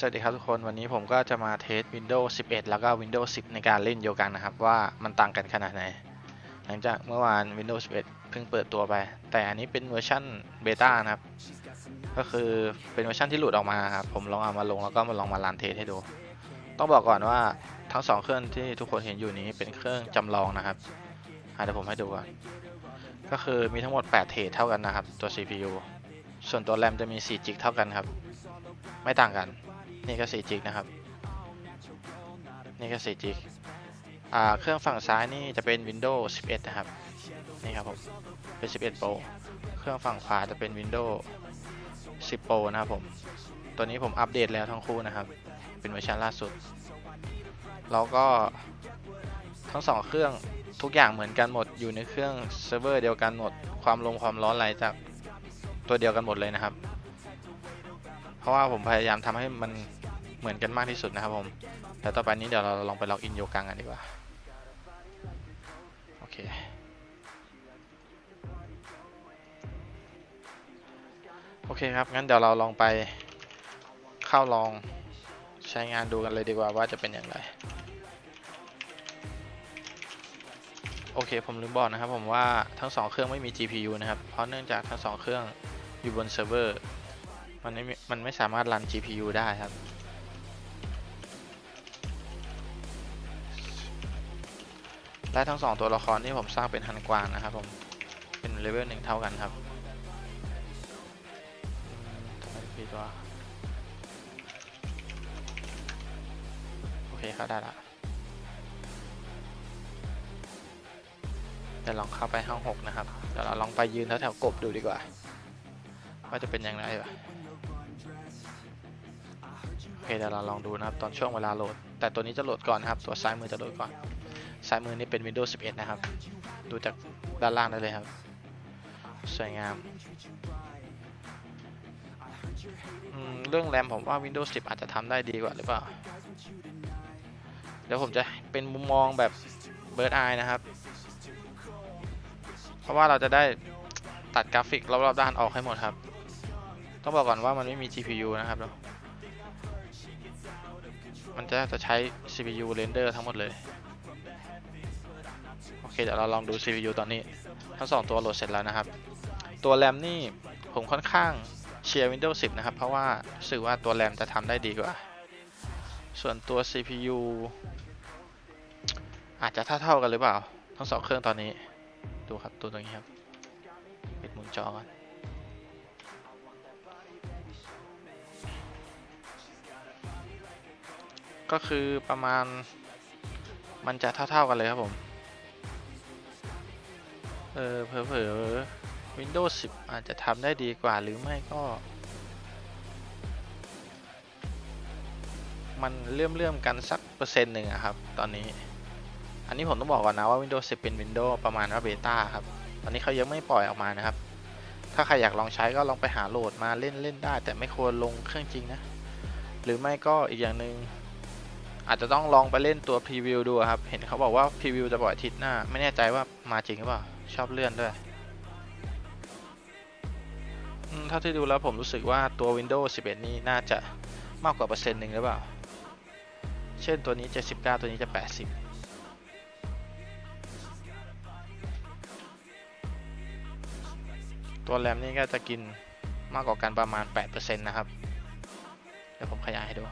สวัสดีครับทุกคนวันนี้ผมก็จะมาเทส Windows 11 แล้วก็ Windows 10 ในการเล่นโยกังนะครับ ว่ามันต่างกันขนาดไหน หลังจากเมื่อวาน Windows 11 เพิ่งเปิดตัวไป แต่อันนี้เป็นเวอร์ชันเบต้านะครับ ก็คือเป็นเวอร์ชันที่หลุดออกมาครับ ผมลองเอามาลงแล้วก็มาลองมารันเทสให้ดู ต้องบอกก่อนว่าทั้งสองเครื่องที่ทุกคนเห็นอยู่นี้เป็นเครื่องจำลองนะครับเดี๋ยวผมให้ดูก่อนก็คือมีทั้งหมด 8 เทรดเท่ากันนะครับ ตัว CPU ส่วนตัวแรมจะมี 4 จิกเท่ากันครับ ไม่ต่างกัน นี่ก็4จิกนะครับ นี่ก็4จิกอ่าเครื่องฝั่งซ้ายนี่จะเป็น Windows 11 นะครับ นี่ครับผมเป็น 11 Pro เครื่องฝั่งขวาจะเป็น Windows 10 Pro นะครับผม ตัวนี้ผมอัปเดตแล้วทั้งคู่นะครับ เป็นเวอร์ชันล่าสุด แล้วก็ทั้งสองเครื่องทุกอย่างเหมือนกันหมดอยู่ในเครื่องเซิร์ฟเวอร์เดียวกันหมด ความลงความร้อนอะไรจากตัวเดียวกันหมดเลยนะครับ เพราะว่าผมพยายามทำให้มัน เหมือนกันมากที่สุดนะครับผม แต่ต่อไปนี้เดี๋ยวเราลองไปล็อกอินโยกังกันดีกว่า โอเคโอเคครับ งั้นเดี๋ยวเราลองไปเข้าลองใช้งานดูกันเลยดีกว่าว่าจะเป็นอย่างไร โอเคผมลืมบอกนะครับผมว่าทั้งสองเครื่องไม่มี GPU นะครับ เพราะเนื่องจากทั้งสองเครื่องอยู่บนเซิร์ฟเวอร์ มันไม่มันไม่สามารถรัน GPU ได้ครับ และทั้งสองตัวละครที่ผมสร้างเป็นฮันกวางนะครับผมเป็นเลเวลหนึ่งเท่ากันครับอืมทำไมผิดวโอเคเข้าได้ละเดี๋ยวลองเข้าไปห้องหกนะครับเดี๋ยวเราลองไปยืนแถวๆกบดูดีกว่า ว่าจะเป็นยังไงวะโอเคเดี๋ยวเราลองดูนะครับตอนช่วงเวลาโหลด แต่ตัวนี้จะโหลดก่อนนะครับ ตัวซ้ายมือจะโหลดก่อน ซ้ายมือนี่เป็น Windows 11 นะครับ ดูจากด้านล่างได้เลยครับ สวยงาม เรื่องแรมผมว่า Windows 10 อาจจะทำได้ดีกว่าหรือเปล่า เดี๋ยวผมจะเป็นมุมมองแบบ Bird Eye นะครับ เพราะว่าเราจะได้ตัดกราฟิกรอบๆด้านออกให้หมดครับ ต้องบอกก่อนว่ามันไม่มี GPU นะครับเนาะมันจะจะใช้ CPU render ทั้งหมดเลย โอเคเดี๋ยวเราลองดู CPU ตอนนี้ ทั้งสองตัวโหลดเสร็จแล้วนะครับ ตัวแรมนี่ผมค่อนข้างเชียร์ Windows 10 นะครับ เพราะว่ารู้สึกว่าตัวแรมจะทำได้ดีกว่า ส่วนตัว CPU อาจจะเท่าๆกันหรือเปล่า ทั้งสองเครื่องตอนนี้ ดูครับตัวตรงนี้ครับ ปิดมุมจอก่อนก็คือประมาณมันจะเท่าๆกันเลยครับผม เออเผลอๆ Windows 10 อาจจะทำได้ดีกว่าหรือไม่ก็ มันเลื่อมเลื่อมๆกันสักเปอร์เซ็นต์หนึ่งครับ ตอนนี้ อันนี้ผมต้องบอกก่อนนะว่า Windows 10 เป็น Windows ประมาณว่าเบต้าครับ ตอนนี้เขายังไม่ปล่อยออกมานะครับ ถ้าใครอยากลองใช้ก็ลองไปหาโหลดมาเล่นเล่นได้ แต่ไม่ควรลงเครื่องจริงนะ หรือไม่ก็อีกอย่างหนึ่งอาจจะต้องลองไปเล่นตัวพรีวิวดูครับ เห็นเขาบอกว่าพรีวิวจะปล่อยอาทิตย์หน้า ไม่แน่ใจว่ามาจริงหรือเปล่า ชอบเลื่อนด้วยอืมเท่าที่ดูแล้วผมรู้สึกว่าตัว Windows 11 นี่น่าจะมากกว่าเปอร์เซ็นต์หนึ่งหรือเปล่า เช่นตัวนี้ 79 ตัวนี้จะ 80ตัวแรมนี่ก็จะกินมากกว่ากันประมาณ 8%นะครับ เดี๋ยวผมขยายให้ดู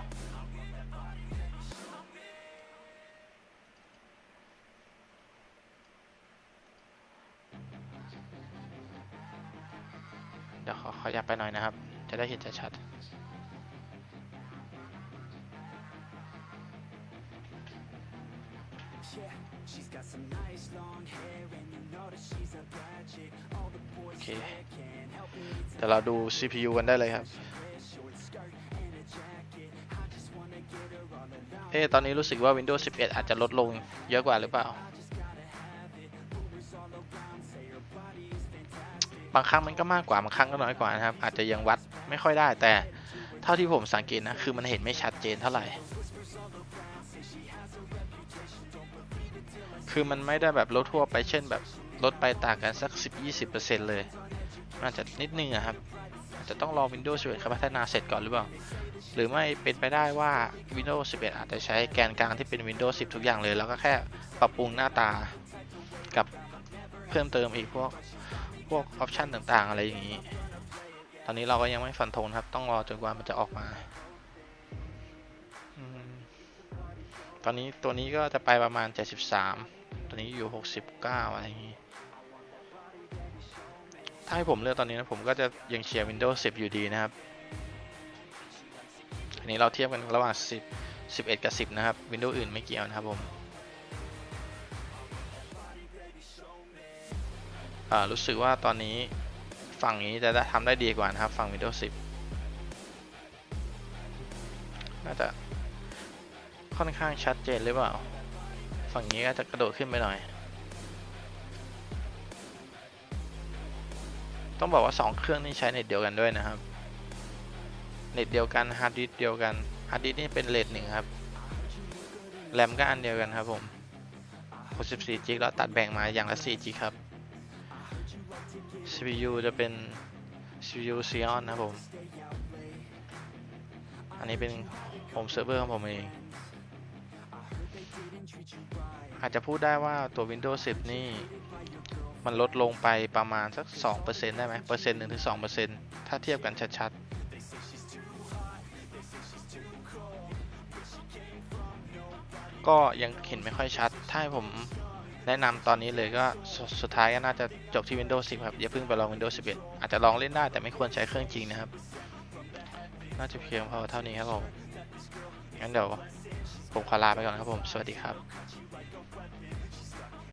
เดี๋ยวขอขยับไปหน่อยนะครับ จะได้เห็นชัดๆโอเคเดี๋ยวเราดู CPU กันได้เลยครับ เอ๊ะตอนนี้รู้สึกว่า Windows 11 อาจจะลดลงเยอะกว่าหรือเปล่า บางครั้งมันก็มากกว่าบางครั้งก็น้อยกว่านะครับ อาจจะยังวัดไม่ค่อยได้ แต่เท่าที่ผมสังเกตนะคือมันเห็นไม่ชัดเจนเท่าไหร่ คือมันไม่ได้แบบลดทั่วไปเช่นแบบลดไปต่างกันสัก 10-20%เลยน่าจะนิดนึงอะครับอาจจะต้องรอ Windows 11เขาพัฒนาเสร็จก่อนหรือเปล่า หรือไม่เป็นไปได้ว่า Windows 11 อาจจะใช้แกนกลางที่เป็น Windows 10 ทุกอย่างเลย แล้วก็แค่ปรับปรุงหน้าตากับเพิ่มเติมอีกพวก พวกออปชันต่างๆ อะไรอย่างนี้ ตอนนี้เราก็ยังไม่ฟันธงครับ ต้องรอจนกว่ามันจะออกมาอตอนนี้ตัวนี้ก็จะไปประมาณ 73 ตัวนี้อยู่ 69 อะไรอย่างนี้ ถ้าให้ผมเลือกตอนนี้นะ ผมก็จะยังเชียร์ Windows 10 อยู่ดีนะครับ อันนี้เราเทียบกันระหว่าง 10 11 กับ 10 นะครับ Windows อื่นไม่เกี่ยวนะครับผม รู้สึกว่าตอนนี้ฝั่งนี้จะทำได้ดีกว่านะครับ ฝั่ง Windows 10 น่าจะค่อนข้างชัดเจนหรือเปล่า ฝั่งนี้ก็จะกระโดดขึ้นไปหน่อย ต้องบอกว่า 2 เครื่องนี้ใช้เน็ตเดียวกันด้วยนะครับ เน็ตเดียวกันฮาร์ดดิสก์เดียวกันฮาร์ดดิสก์นี่เป็นเลทหนึ่งครับ แรมก็อันเดียวกันครับผม64 g b แล้วตัดแบ่งมาอย่างละ4 g b ครับ CPU จะเป็น CPU Xeon นะครับผม อันนี้เป็น Home Server ของผมเอง อาจจะพูดได้ว่าตัว Windows 10 นี่ มันลดลงไปประมาณสัก 2%ได้ไหมเปอร์เซ็นต์หนึ่งถึงสองเปอร์เซ็นต์ถ้าเทียบกันชัดๆ ก็ยังเห็นไม่ค่อยชัด ถ้าผม แนะนำตอนนี้เลยก็สสุดท้ายก็น่าจะจบที่ Windows 10 ครับ อย่าเพิ่งไปลอง Windows 11 อาจจะลองเล่นได้แต่ไม่ควรใช้เครื่องจริงนะครับ น่าจะเพียงพอเท่านี้ครับผม งั้นเดี๋ยวผมขอลาไปก่อนครับผม สวัสดีครับ